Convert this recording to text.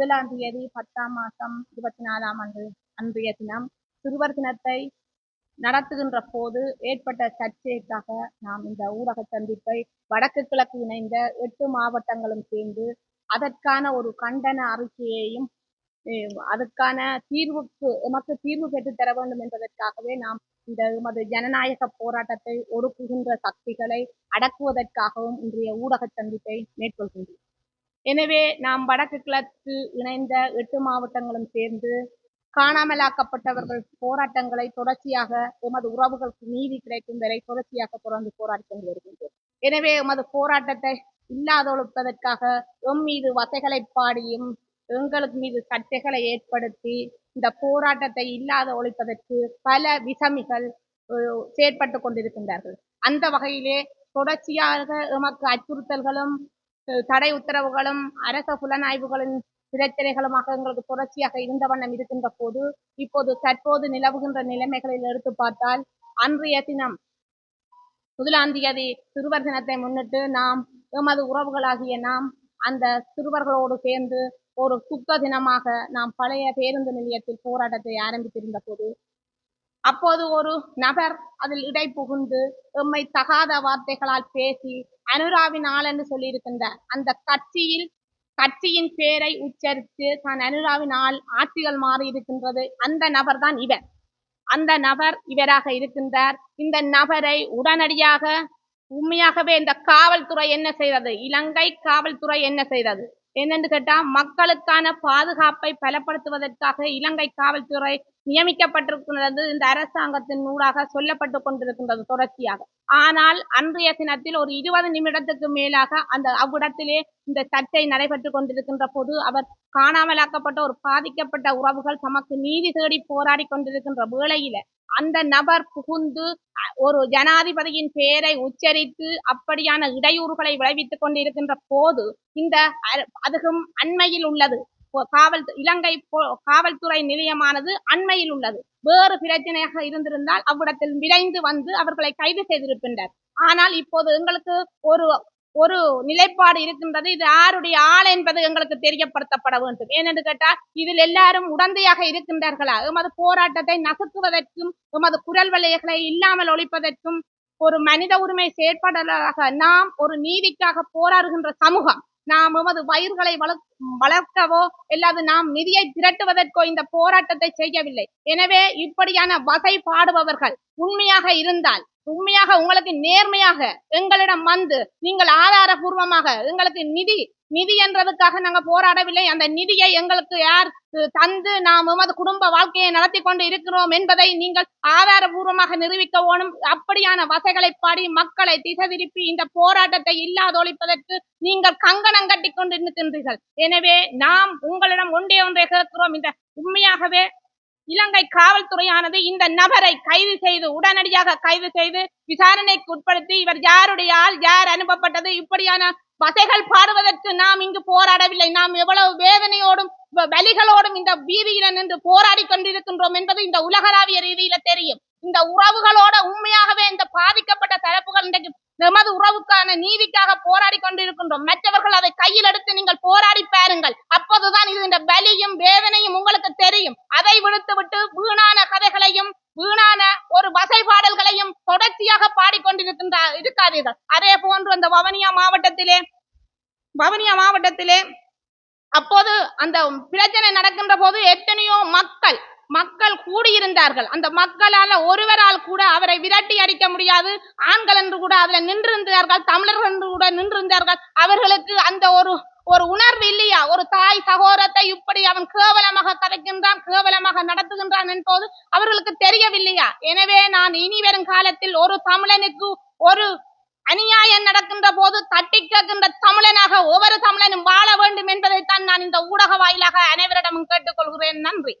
முதலாம் தேதி பத்தாம் மாதம் இருபத்தி நாலாம் ஆண்டு அன்றைய தினம் சிறுவர் தினத்தை நடத்துகின்ற போது ஏற்பட்ட சர்ச்சைக்காக நாம் இந்த ஊடக சந்திப்பை வடக்கு கிழக்கு இணைந்த எட்டு மாவட்டங்களும் சேர்ந்து அதற்கான ஒரு கண்டன அறிக்கையையும் அதற்கான தீர்வுக்கு எமக்கு தீர்வு பெற்று தர வேண்டும் என்பதற்காகவே நாம் இந்த எமது ஜனநாயக போராட்டத்தை ஒடுக்குகின்ற சக்திகளை அடக்குவதற்காகவும் இன்றைய ஊடக சந்திப்பை மேற்கொள்கின்றோம். எனவே நாம் வடக்கு கிழக்கு இணைந்த எட்டு மாவட்டங்களும் சேர்ந்து காணாமலாக்கப்பட்டவர்கள் போராட்டங்களை தொடர்ச்சியாக எமது உறவுகளுக்கு நீதி கிடைக்கும் வரை தொடர்ச்சியாக தொடர்ந்து போராடி கொண்டு வருகின்றோம். எனவே எமது போராட்டத்தை இல்லாதொழுப்பதற்காக எம் மீது வசைகளை பாடியும் எங்களுக்கு மீது சர்ச்சைகளை ஏற்படுத்தி இந்த போராட்டத்தை இல்லாத ஒழிப்பதற்கு பல விசமிகள் செயற்பட்டு கொண்டிருக்கின்றார்கள். அந்த வகையிலே தொடர்ச்சியாக எமக்கு அச்சுறுத்தல்களும் தடை உத்தரவுகளும் அரச புலனாய்வுகளின் பிரச்சனைகளுமாக எங்களுக்கு தொடர்ச்சியாக இருந்த வண்ணம் இருக்கின்ற போது இப்போது தற்போது நிலவுகின்ற நிலைமைகளில் எடுத்து பார்த்தால் அன்றைய தினம் முதலாம் தேதி சிறுவர் தினத்தை முன்னிட்டு நாம் எமது உறவுகளாகிய நாம் அந்த சிறுவர்களோடு சேர்ந்து ஒரு துக்க தினமாக நாம் பழைய பேருந்து நிலையத்தில் போராட்டத்தை ஆரம்பித்திருந்த போது அப்போது ஒரு நபர் அதில் இடை புகுந்து எம்மை தகாத வார்த்தைகளால் பேசி அனுராவின் ஆள் என்று சொல்லியிருக்கின்ற அந்த கட்சியில் கட்சியின் பேரை உச்சரித்து தான் அனுராவின் ஆள் ஆட்சிகள் மாறி இருக்கின்றது. அந்த நபர் தான் இவர். அந்த நபர் இவராக இருக்கின்றார். இந்த நபரை உடனடியாக உண்மையாகவே இந்த காவல்துறை என்ன செய்தது? இலங்கை காவல்துறை என்ன செய்தது? என்னென்று கேட்டால் மக்களுக்கான பாதுகாப்பை பலப்படுத்துவதற்காக இலங்கை காவல்துறை நியமிக்கப்பட்டிருக்கின்றது இந்த அரசாங்கத்தின் ஊடாக சொல்லப்பட்டு கொண்டிருக்கின்றது தொடர்ச்சியாக. ஆனால் அன்றைய தினத்தில் ஒரு இருபது நிமிடத்துக்கு மேலாக அந்த அவ்விடத்திலே இந்த சர்ச்சை நடைபெற்று கொண்டிருக்கின்ற போது அவர் காணாமலாக்கப்பட்ட ஒரு பாதிக்கப்பட்ட உறவுகள் தமக்கு நீதி தேடி போராடி கொண்டிருக்கின்ற வேளையில அந்த நபர் புகுந்து ஒரு ஜனாதிபதியின் பெயரை உச்சரித்து அப்படியான இடையூறுகளை விளைவித்துக் கொண்டிருக்கின்ற போது இந்த அதுவும் அண்மையில் உள்ளது. காவல் இலங்கை காவல்துறை நிலையமானது அண்மையில் உள்ளது. வேறு பிரச்சனையாக இருந்திருந்தால் அவ்விடத்தில் விரைந்து வந்து அவர்களை கைது செய்திருக்கின்றனர். ஆனால் இப்போது எங்களுக்கு ஒரு ஒரு நிலைப்பாடு இருக்கின்றது. இது யாருடைய ஆள் என்பது எங்களுக்கு தெரியப்படுத்தப்பட வேண்டும். ஏனென்று கேட்டால் இதில் எல்லாரும் உடந்தையாக இருக்கின்றார்களா? எமது போராட்டத்தை நசுக்குவதற்கும் எமது குரல் வலைகளை இல்லாமல் ஒழிப்பதற்கும் ஒரு மனித உரிமை செயற்பாடலாக நாம் ஒரு நீதிக்காக போராடுகின்ற சமூகம். நாம் எமது பயிர்களை வளர்க்கவோ இல்லாது நாம் நிதியை திரட்டுவதற்கோ இந்த போராட்டத்தை செய்யவில்லை. எனவே இப்படியான வகை பாடுபவர்கள் உண்மையாக இருந்தால் உண்மையாக உங்களுக்கு நேர்மையாக எங்களிடம் வந்து நீங்கள் ஆதாரபூர்வமாக எங்களுக்கு நிதி நிதி என்றதுக்காக நாங்கள் போராடவில்லை. அந்த நிதியை எங்களுக்கு யார் தந்து நாம் எமது குடும்ப வாழ்க்கையை நடத்தி கொண்டு இருக்கிறோம் என்பதை நீங்கள் ஆதாரபூர்வமாக நிரூபிக்க வேணும். அப்படியான வசைகளை பாடி மக்களை திசை திருப்பி இந்த போராட்டத்தை இல்லாதொழிப்பதற்கு நீங்கள் கங்கணம் கட்டி கொண்டு நிற்கின்றீர்கள் எனவே நாம் உங்களிடம் ஒன்றே ஒன்றை கேட்கிறோம். இந்த உண்மையாகவே இலங்கை காவல்துறையானது இந்த நபரை கைது செய்து உடனடியாக கைது செய்து விசாரணைக்கு உட்படுத்தி இவர் யாருடைய ஆள் யார் அனுப்பப்பட்டது இப்படியான வசைகள் பாடுவதற்கு நாம் இங்கு போராடவில்லை. நாம் எவ்வளவு வேதனையோடும் வலிகளோடும் இந்த வீதியில நின்று போராடி கொண்டிருக்கின்றோம் என்பது இந்த உலகளாவிய ரீதியில தெரியும். இந்த உறவுகளோட உண்மையாகவே இந்த பாதிக்கப்பட்ட தரப்புகள் இன்றைக்கு நமது உறவுக்கான நீதிக்காக போராடி கொண்டிருக்கின்றோம். மற்றவர்கள் அதை கையில் எடுத்து நீங்கள் போராடி பாருங்கள் அப்போதுதான் இது இந்த பலியும் வேதனையும் உங்களுக்கு தெரியும் அதை விடுத்து விட்டு வீணான கதைகளையும் வீணான ஒரு வசை பாடல்களையும் தொடர்ச்சியாக இருக்காதீர்கள். அதே போன்று அந்த வவனியா மாவட்டத்திலே வவனியா மாவட்டத்திலே அப்போது அந்த பிரச்சனை நடக்கின்ற போது எத்தனையோ மக்கள் மக்கள் கூடியிருந்தார்கள். அந்த மக்களால் ஒருவரால் கூட அவரை விரட்டி அடிக்க முடியாது. ஆண்கள் என்று கூட அதில் நின்றிருந்தார்கள் தமிழர்கள் என்று கூட நின்றிருந்தார்கள். அவர்களுக்கு அந்த ஒரு ஒரு உணர்வு இல்லையா? ஒரு தாய் சகோதரத்தை இப்படி அவன் கேவலமாக கதைக்கின்றான் கேவலமாக நடத்துகின்றான் என்போது அவர்களுக்கு தெரியவில்லையா? எனவே நான் இனி வரும் காலத்தில் ஒரு தமிழனுக்கு ஒரு அநியாயம் நடக்கின்ற போது தட்டி கேட்கின்ற தமிழனாக ஒவ்வொரு தமிழனும் வாழ வேண்டும் என்பதைத்தான் நான் இந்த ஊடக வாயிலாக அனைவரிடமும் கேட்டுக்கொள்கிறேன். நன்றி.